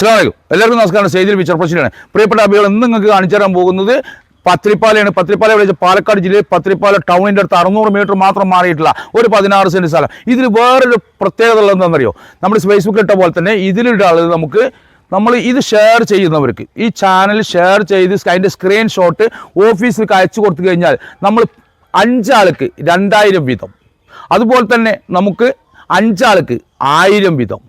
അസ്സലാമലൈക്കും എല്ലാവർക്കും നമസ്കാരം. സ്റ്റേജിൽ പിച്ചർ പ്രശ്നമാണ് പ്രിയപ്പെട്ട അഭികൾ ഇന്ന് നിങ്ങൾക്ക് കാണിച്ചു തരാൻ പോകുന്നത് പത്രിപ്പാലയാണ് പത്രിപ്പാല വിളിച്ച പാലക്കാട് ജില്ലയിൽ പത്രിപ്പാല ടൗണിന്റെ അടുത്ത് അറുന്നൂറ് മീറ്റർ മാത്രം മാറിയിട്ടുള്ള ഒരു പതിനാറ് സെന്റ് സ്ഥലം. ഇതിൽ വേറൊരു പ്രത്യേകത ഉള്ളത് എന്താണെന്നറിയോ? നമ്മൾ ഫേസ്ബുക്കിൽ ഇട്ട പോലെ തന്നെ ഇതിലിട്ട ആൾ നമുക്ക് നമ്മൾ ഇത് ഷെയർ ചെയ്യുന്നവർക്ക് ഈ ചാനൽ ഷെയർ ചെയ്ത് അതിന്റെ സ്ക്രീൻഷോട്ട് ഓഫീസിലേക്ക് അയച്ചു കൊടുത്തു കഴിഞ്ഞാൽ നമ്മൾ അഞ്ചാൾക്ക് രണ്ടായിരം വീതം. അതുപോലെ തന്നെ നമുക്ക് അഞ്ചാൾക്ക് ആയിരം വീതം.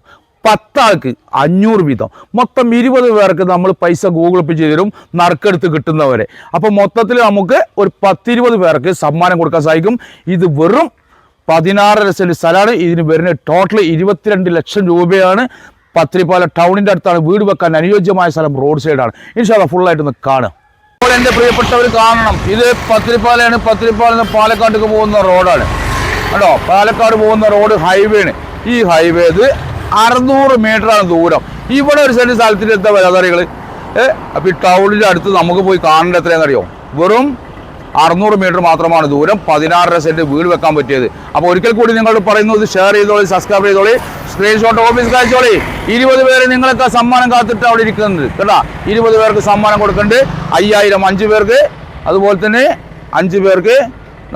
പത്താൾക്ക് അഞ്ഞൂറ് വീതം. മൊത്തം ഇരുപത് പേർക്ക് നമ്മൾ പൈസ ഗൂഗിൾ പേ ചെയ്ത് തരും നറുക്കെടുത്ത് കിട്ടുന്നവരെ. അപ്പോൾ മൊത്തത്തിൽ നമുക്ക് ഒരു പത്തിരുപത് പേർക്ക് സമ്മാനം കൊടുക്കാൻ സാധിക്കും. ഇത് വെറും പതിനാറര സെന്റ് സ്ഥലമാണ്. ഇതിന് വരുന്ന ടോട്ടൽ ഇരുപത്തിരണ്ട് ലക്ഷം രൂപയാണ്. പത്രിപ്പാല ടൗണിന്റെ അടുത്താണ് വീട് വെക്കാൻ അനുയോജ്യമായ സ്ഥലം റോഡ് സൈഡാണ് ഇൻഷാല്ല ഫുള്ളായിട്ടൊന്ന് കാണുക അപ്പോൾ എന്റെ പ്രിയപ്പെട്ടവർ കാണണം. ഇത് പത്തിരിപ്പാലയാണ്. പത്തിരിപ്പാല നിന്ന് പാലക്കാട്ടേക്ക് പോകുന്ന റോഡാണ് കേട്ടോ പാലക്കാട് പോകുന്ന റോഡ് ഹൈവേ ആണ്. ഈ ഹൈവേ അറുന്നൂറ് ആണ് ദൂരം. ഇവിടെ ഒരു സെന്റ് സ്ഥലത്തിൽ എന്താ വരാതറികൾ ഏ അപ്പോൾ ഈ ടൗണിന്റെ അടുത്ത് നമുക്ക് പോയി കാണേണ്ട എത്രയാണെന്നറിയോ? വെറും അറുന്നൂറ് മീറ്റർ മാത്രമാണ് ദൂരം. പതിനാറര സെന്റ് വീട് വെക്കാൻ പറ്റിയത്. അപ്പോൾ ഒരിക്കൽ കൂടി നിങ്ങളോട് ഇത് ഷെയർ ചെയ്തോളി സബ്സ്ക്രൈബ് ചെയ്തോളി സ്ക്രീൻഷോട്ട് ഓഫീസ് കാഴ്ചോളി ഇരുപത് പേര് നിങ്ങളൊക്കെ സമ്മാനം കാത്തിട്ട് അവിടെ ഇരിക്കുന്നുണ്ട് കേട്ടോ ഇരുപത് പേർക്ക് സമ്മാനം കൊടുക്കുന്നുണ്ട്. അയ്യായിരം അഞ്ച് പേർക്ക് അതുപോലെ തന്നെ അഞ്ച് പേർക്ക്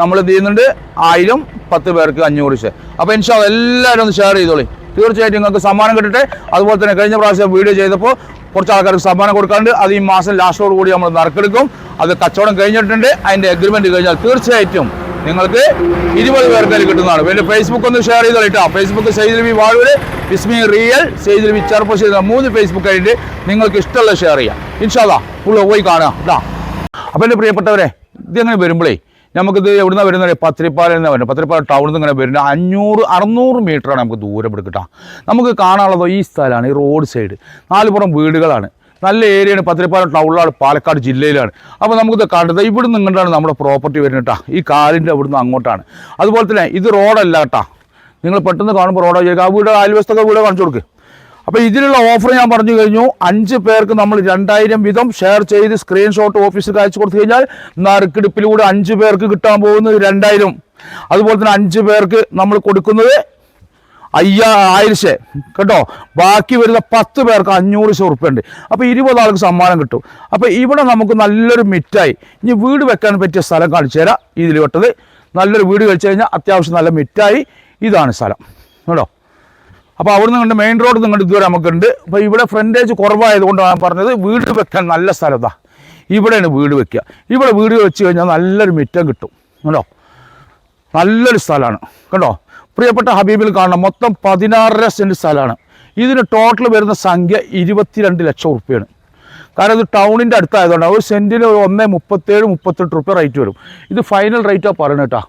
നമ്മൾ ചെയ്യുന്നുണ്ട്? ആയിരം പത്ത് പേർക്ക് അഞ്ഞൂറ് ഷെയർ അപ്പോൾ ഇൻഷാ എല്ലാവരും ഒന്ന് ഷെയർ ചെയ്തോളി. തീർച്ചയായിട്ടും നിങ്ങൾക്ക് സമ്മാനം കിട്ടട്ടെ. അതുപോലെ തന്നെ കഴിഞ്ഞ പ്രാവശ്യം വീഡിയോ ചെയ്തപ്പോൾ കുറച്ച് ആൾക്കാർക്ക് സമ്മാനം കൊടുക്കാണ്ട് അത് ഈ മാസം ലാസ്റ്റോട് കൂടി നമ്മൾ നറുക്കെടുക്കും. അത് കച്ചവടം കഴിഞ്ഞിട്ടുണ്ട്. അതിന്റെ അഗ്രിമെന്റ് കഴിഞ്ഞാൽ തീർച്ചയായിട്ടും നിങ്ങൾക്ക് ഇരുപത് പേർക്ക് കിട്ടുന്നതാണ്. പിന്നെ ഫേസ്ബുക്ക് ഒന്ന് ഷെയർ ചെയ്ത് കളിട്ടാ ഫേസ്ബുക്ക് സെയ്തിൽ ബി വാഴൂര് വിസ്മി റിയൽ സെയ്തിൽ ബി ചെറുപ്പം ചെയ്ത മൂന്ന് ഫേസ്ബുക്ക് ആയിട്ട് നിങ്ങൾക്ക് ഇഷ്ടമുള്ള ഷെയർ ചെയ്യാം. ഇൻഷാല്ലാ ഫുള്ള് പോയി കാണുക കേട്ടോ അപ്പോൾ എന്റെ പ്രിയപ്പെട്ടവരെ ഇതെങ്ങനെ വരുമ്പോഴേ നമുക്കിത് എവിടുന്ന വരുന്നത്? പത്രിപ്പാല നിന്നാണ് വരുന്നത്. പത്രിപ്പാല ടൗണിൽ നിന്ന് ഇങ്ങനെ വരുന്നത് അഞ്ഞൂറ് അറുന്നൂറ് മീറ്ററാണ് നമുക്ക് ദൂരം എടുക്കട്ടാ നമുക്ക് കാണാനുള്ളത് ഈ സ്ഥലമാണ് ഈ റോഡ് സൈഡ് നാലുപുറം വീടുകളാണ്. നല്ല ഏരിയയാണ് പത്തിരിപ്പാല ടൗണിലാണ് പാലക്കാട് ജില്ലയിലാണ്. അപ്പോൾ നമുക്കിത് കണ്ടത് ഇവിടെ നിന്ന് നമ്മുടെ പ്രോപ്പർട്ടി വരുന്നത് കേട്ടോ ഈ കാലിന്റെ അവിടുന്ന് അങ്ങോട്ടാണ്. അതുപോലെ തന്നെ ഇത് റോഡല്ല കേട്ടോ നിങ്ങൾ പെട്ടെന്ന് കാണുമ്പോൾ റോഡ് ആ വീട് അയൽവശത്തൊക്കെ വീട് കാണിച്ചു കൊടുക്കുക അപ്പോൾ ഇതിലുള്ള ഓഫർ ഞാൻ പറഞ്ഞു കഴിഞ്ഞു. അഞ്ച് പേർക്ക് നമ്മൾ രണ്ടായിരം വീതം ഷെയർ ചെയ്ത് സ്ക്രീൻഷോട്ട് ഓഫീസിൽ അയച്ചു കൊടുത്തു കഴിഞ്ഞാൽ നറുക്കെടുപ്പിലൂടെ അഞ്ച് പേർക്ക് കിട്ടാൻ പോകുന്നത് രണ്ടായിരം. അതുപോലെ തന്നെ അഞ്ച് പേർക്ക് നമ്മൾ കൊടുക്കുന്നത് അയ്യാ ആയിരം ശേ കേട്ടോ? ബാക്കി വരുന്ന പത്ത് പേർക്ക് അഞ്ഞൂറ് ശേ ഉറുപ്പുണ്ട് അപ്പോൾ ഇരുപത് ആൾക്ക് സമ്മാനം കിട്ടും. അപ്പോൾ ഇവിടെ നമുക്ക് നല്ലൊരു മിറ്റായി ഇനി വീട് വെക്കാൻ പറ്റിയ സ്ഥലം കാണിച്ചു തരാം. ഇതിൽ വെട്ടത് നല്ലൊരു വീട് കഴിച്ചു കഴിഞ്ഞാൽ അത്യാവശ്യം നല്ല മിറ്റായി ഇതാണ് സ്ഥലം. കേട്ടോ? അപ്പോൾ അവിടെ നിന്ന് മെയിൻ റോഡ് നിങ്ങളുടെ ഇതുവരെ നമുക്കുണ്ട്. അപ്പോൾ ഇവിടെ ഫ്രണ്ടേജ് കുറവായതുകൊണ്ടാണ് പറഞ്ഞത് വീട് വെക്കാൻ നല്ല സ്ഥലത്താ ഇവിടെയാണ് വീട് വെക്കുക. ഇവിടെ വീട് വെച്ച് കഴിഞ്ഞാൽ നല്ലൊരു മിറ്റം കിട്ടും. കേട്ടോ നല്ലൊരു സ്ഥലമാണ്. കേട്ടോ പ്രിയപ്പെട്ട ഹബീബിൽ കാണണം. മൊത്തം പതിനാറര സെന്റ് സ്ഥലമാണ്. ഇതിന് ടോട്ടൽ വരുന്ന സംഖ്യ ഇരുപത്തിരണ്ട് ലക്ഷം റുപ്യയാണ് കാരണം ഇത് ടൗണിന്റെ അടുത്തായതുകൊണ്ട് ഒരു സെന്റിന് ഒന്ന് മുപ്പത്തേഴ് മുപ്പത്തെട്ട് റുപ്യ റേറ്റ് വരും. ഇത് ഫൈനൽ റേറ്റാണ് പറയുന്നത് കേട്ടോ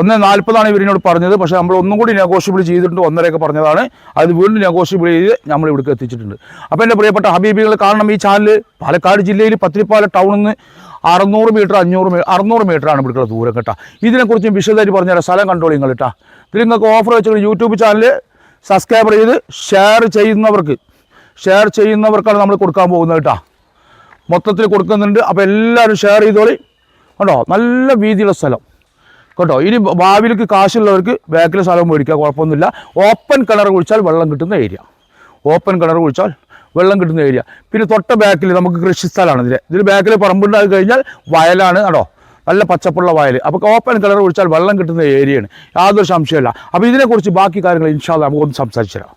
ഒന്ന് നാൽപ്പതാണ് ഇവരിനോട് പറഞ്ഞത്. പക്ഷേ നമ്മൾ ഒന്നും കൂടി നെഗോഷ്യബിൾ ചെയ്തിട്ടുണ്ട് ഒന്നരയൊക്കെ പറഞ്ഞതാണ്. അത് വീണ്ടും നെഗോഷ്യബിൾ ചെയ്ത് നമ്മൾ ഇവിടേക്ക് എത്തിച്ചിട്ടുണ്ട്. അപ്പോൾ എന്റെ പ്രിയപ്പെട്ട ഹബീബികൾ കാരണം ഈ ചാനൽ പാലക്കാട് ജില്ലയിൽ പത്തിരിപ്പാല ടൗണിൽ നിന്ന് അറുന്നൂറ് മീറ്റർ അഞ്ഞൂറ് മീ അറുന്നൂറ് മീറ്ററാണ് ഇവിടുത്തെ ദൂരം കേട്ടോ. ഇതിനെക്കുറിച്ചും വിശദമായിട്ട് പറഞ്ഞുതരാം. സ്ഥലം കണ്ടോളി നിങ്ങൾ കേട്ടോ. ഇതിൽ നിങ്ങൾക്ക് ഓഫർ വെച്ചിട്ട് യൂട്യൂബ് ചാനൽ സബ്സ്ക്രൈബ് ചെയ്ത് ഷെയർ ചെയ്യുന്നവർക്ക് ഷെയർ ചെയ്യുന്നവർക്കാണ് നമ്മൾ കൊടുക്കാൻ പോകുന്നത് കേട്ടോ. മൊത്തത്തിൽ കൊടുക്കുന്നുണ്ട്. അപ്പോൾ എല്ലാവരും ഷെയർ ചെയ്തോളി. കണ്ടോ? നല്ല വീതിയുള്ള സ്ഥലം. കേട്ടോ? ഇനി ഭാവിയിലേക്ക് കാശുള്ളവർക്ക് ബാക്കിലെ സ്ഥലം മേടിക്കുക കുഴപ്പമൊന്നുമില്ല. ഓപ്പൺ കിണർ കുഴിച്ചാൽ വെള്ളം കിട്ടുന്ന ഏരിയ ഓപ്പൺ കിണർ കുഴിച്ചാൽ വെള്ളം കിട്ടുന്ന ഏരിയ പിന്നെ തൊട്ട ബാക്കിൽ നമുക്ക് കൃഷി സ്ഥലമാണ് ഇതിൽ ഇതിൽ ബാക്കിൽ പറമ്പുണ്ടാക്കി കഴിഞ്ഞാൽ വയലാണ് കേട്ടോ. നല്ല പച്ചപ്പുള്ള വയൽ അപ്പോൾ ഓപ്പൺ കിണർ കുഴിച്ചാൽ വെള്ളം കിട്ടുന്ന ഏരിയയാണ് യാതൊരു സംശയമില്ല അപ്പോൾ ഇതിനെക്കുറിച്ച് ബാക്കി കാര്യങ്ങൾ ഇൻഷാല്ല നമുക്കൊന്ന് സംസാരിച്ചു തരാം.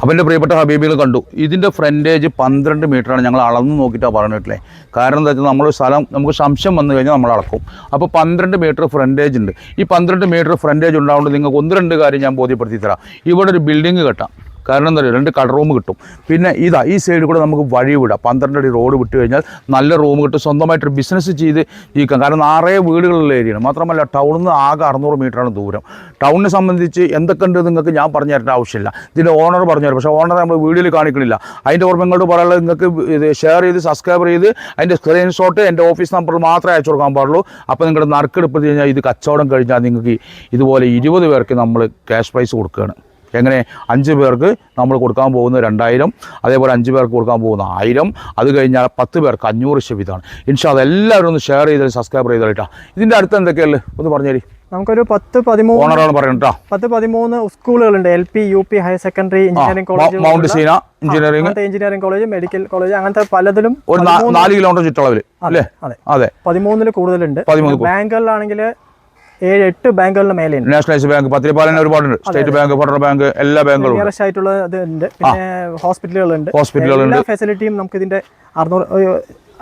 അപ്പം എന്റെ പ്രിയപ്പെട്ട ഹബീബികൾ കണ്ടു. ഇതിന്റെ ഫ്രണ്ടേജ് പന്ത്രണ്ട് മീറ്ററാണ് ഞങ്ങൾ അളന്ന് നോക്കിയിട്ടാണ് പറഞ്ഞിട്ടില്ലേ കാരണം എന്താ വെച്ചാൽ നമ്മൾ സ്ഥലം നമുക്ക് സംശയം വന്നു കഴിഞ്ഞാൽ നമ്മൾ അളക്കും. അപ്പോൾ പന്ത്രണ്ട് മീറ്റർ ഫ്രണ്ടേജ് ഉണ്ട്. ഈ പന്ത്രണ്ട് മീറ്റർ ഫ്രണ്ടേജ് ഉണ്ടാവുകൊണ്ട് നിങ്ങൾക്ക് ഒന്ന് രണ്ട് കാര്യം ഞാൻ ബോധ്യപ്പെടുത്തി തരാം. ഇവിടെ ഒരു ബിൽഡിംഗ് കെട്ടാം. കാരണം എന്താ പറയുക രണ്ട് കട റൂം കിട്ടും. പിന്നെ ഇതാ ഈ സൈഡിൽ കൂടെ നമുക്ക് വഴി വിടാം. പന്ത്രണ്ട് അടി റോഡ് വിട്ട് കഴിഞ്ഞാൽ നല്ല റൂം കിട്ടും. സ്വന്തമായിട്ടൊരു ബിസിനസ് ചെയ്ത് ജീവിക്കാം കാരണം നിറയെ വീടുകളുള്ള ഏരിയയാണ് മാത്രമല്ല ടൗണിൽ നിന്ന് ആകെ അറുന്നൂറ് മീറ്ററാണ് ദൂരം. ടൗണിനെ സംബന്ധിച്ച് എന്തൊക്കെ ഉണ്ട് നിങ്ങൾക്ക് ഞാൻ പറഞ്ഞു തരേണ്ട ആവശ്യമില്ല. ഇതിന്റെ ഓണർ പറഞ്ഞു തരും. പക്ഷേ ഓണർ നമ്മൾ വീഡിയോയിൽ കാണിക്കണില്ല. അതിന്റെ ഓർമ്മ ഇങ്ങോട്ട് പറയാനുള്ളത് നിങ്ങൾക്ക് ഇത് ഷെയർ ചെയ്ത് സബ്സ്ക്രൈബ് ചെയ്ത് അതിന്റെ സ്ക്രീൻഷോട്ട് എന്റെ ഓഫീസ് നമ്പറിൽ മാത്രമേ അയച്ചു കൊടുക്കാൻ പാടുള്ളൂ. അപ്പോൾ നിങ്ങളുടെ നറുക്കെടുപ്പ് കഴിഞ്ഞാൽ ഇത് കച്ചവടം കഴിഞ്ഞാൽ നിങ്ങൾക്ക് ഇതുപോലെ ഇരുപത് പേർക്ക് നമ്മൾ ക്യാഷ് പ്രൈസ് കൊടുക്കുകയാണ്. എങ്ങനെ അഞ്ച് പേർക്ക് നമ്മൾ കൊടുക്കാൻ പോകുന്ന രണ്ടായിരം അതേപോലെ അഞ്ച് പേർക്ക് കൊടുക്കാൻ പോകുന്ന ആയിരം അത് കഴിഞ്ഞാൽ പത്ത് പേർക്ക് അഞ്ഞൂറ് ശവിതാണ് ഇൻഷാ അത് എല്ലാവരും ഒന്ന് ഷെയർ ചെയ്ത് സബ്സ്ക്രൈബ് ചെയ്തോളിട്ടാ ഇതിന്റെ അടുത്ത് എന്തൊക്കെയല്ലേ ഒന്ന് പറഞ്ഞേരി. നമുക്കൊരു പത്ത് പതിമൂന്ന് ഓണറാണ് പറയുന്നത് പത്ത് പതിമൂന്ന് സ്കൂളുകളുണ്ട്. L P U P higher secondary engineering college Mount Zion engineering engineering college medical college അങ്ങനത്തെ പലതിലും ഒരു നാല് കിലോമീറ്റർ ചുറ്റളവിൽ അല്ലേ? അതെ. അതെ. പതിമൂന്നിൽ കൂടുതലുണ്ട്. ബാങ്കുകളിലാണെങ്കിൽ ഏഴ് എട്ട് ബാങ്കുകളുടെ മേലെയുണ്ട്. നാഷണലൈസ് ബാങ്ക് പത്രിപ്പാലന ഒരുപാടുണ്ട്. സ്റ്റേറ്റ് ബാങ്ക് ഫെഡറൽ ബാങ്ക് എല്ലാ ബാങ്കുകളും നിയറസ്റ്റ് ആയിട്ടുള്ള ഇത് ഉണ്ട്. പിന്നെ ഹോസ്പിറ്റലുകളുണ്ട്. ഹോസ്പിറ്റലുകളുണ്ട്. ഫെസിലിറ്റിയും നമുക്ക് ഇതിന്റെ അറുന്നൂറ്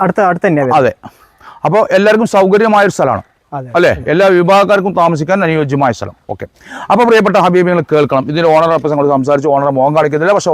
അടുത്ത അടുത്ത് തന്നെയാണ് അതെ. അപ്പോൾ എല്ലാവർക്കും സൗകര്യമായ ഒരു സ്ഥലമാണ്. അല്ലേ? എല്ലാ വിഭാഗക്കാർക്കും താമസിക്കാൻ അനുയോജ്യമായ സ്ഥലം. ഓക്കെ. അപ്പോൾ പ്രിയപ്പെട്ട ഹബീബികൾ കേൾക്കണം. ഇതിന്റെ ഓണർ അപ്പം ഞങ്ങൾ സംസാരിച്ച്. ഓണർ മോഹം കാണിക്കുന്നില്ല. പക്ഷേ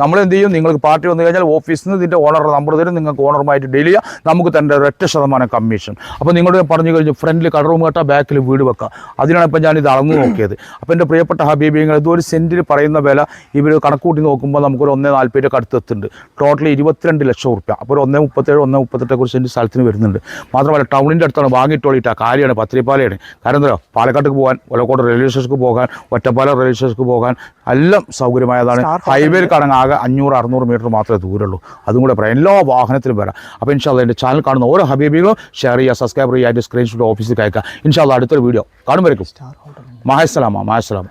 നമ്മൾ എന്ത് ചെയ്യും നിങ്ങൾക്ക് പാർട്ടി വന്നു കഴിഞ്ഞാൽ ഓഫീസിൽ നിന്ന് ഇതിന്റെ ഓണറുടെ നമ്പർ തരും. നിങ്ങൾക്ക് ഓണറുമായിട്ട് ഡീൽ ചെയ്യാം. നമുക്ക് തന്റെ ഒരൊറ്റ ശതമാനം കമ്മീഷൻ. അപ്പോൾ നിങ്ങളുടെ പറഞ്ഞു കഴിഞ്ഞു ഫ്രണ്ടിൽ കട റൂം കേട്ടാൽ ബാക്കിൽ വീട് വെക്കാം. അതിനാണ് ഇപ്പം ഞാൻ ഇത് അളന്നു നോക്കിയത്. അപ്പോൾ എന്റെ പ്രിയപ്പെട്ട ഹബീബികൾ ഇത് ഒരു സെന്റിൽ പറയുന്ന വില ഇവർ കണക്കൂട്ടി നോക്കുമ്പോൾ നമുക്കൊരു ഒന്നേ നാൽപ്പതിന്റെ അടുത്ത് എത്തുന്നുണ്ട് ടോട്ടൽ ഇരുപത്തിരണ്ട് ലക്ഷം റുപ്യ അപ്പോൾ ഒരു ഒന്നേ മുപ്പത്തേഴ് ഒന്നേ മുപ്പത്തെട്ടൊക്കെ ഒരു സെന്റ് സ്ഥലത്തിന് വരുന്നുണ്ട്. മാത്രമല്ല ടൗണിന്റെ അടുത്താണ്. വാങ്ങിട്ടോളിയിട്ട് കാര്യമാണ് പത്തിരിപ്പാലയാണ് കാരണം എന്താ? പാലക്കാട്ടേക്ക് പോകാൻ ഒലക്കോട് റെയിൽവേ സ്റ്റേഷനിലേക്ക് പോകാൻ ഒറ്റപ്പാല റെയിൽവേ സ്റ്റേഷനിലേക്ക് പോകാൻ എല്ലാം സൗകര്യമായതാണ്. ഹൈവേയിൽ കടങ്ങ് ആകെ അഞ്ഞൂറ് അറുന്നൂറ് മീറ്റർ മാത്രമേ ദൂരമുള്ളൂ. അതും കൂടെ പറയാം. എല്ലാ വാഹനത്തിലും വരാം. അപ്പോൾ ഇൻഷാല്ല എന്റെ ചാനൽ കാണുന്ന ഓരോ ഹബീബികളും ഷെയർ ചെയ്യുക സബ്സ്ക്രൈബ് ചെയ്യുക അതിന്റെ സ്ക്രീൻഷോട്ട് ഓഫീസിൽ അയക്കുക ഇൻഷാല്ല അടുത്തൊരു വീഡിയോ കാണുമ്പോഴേക്കും മഹേസ്ലാമ മഹേസ്ലാമ മഹസ്സലാമ മഹസ്സലാമ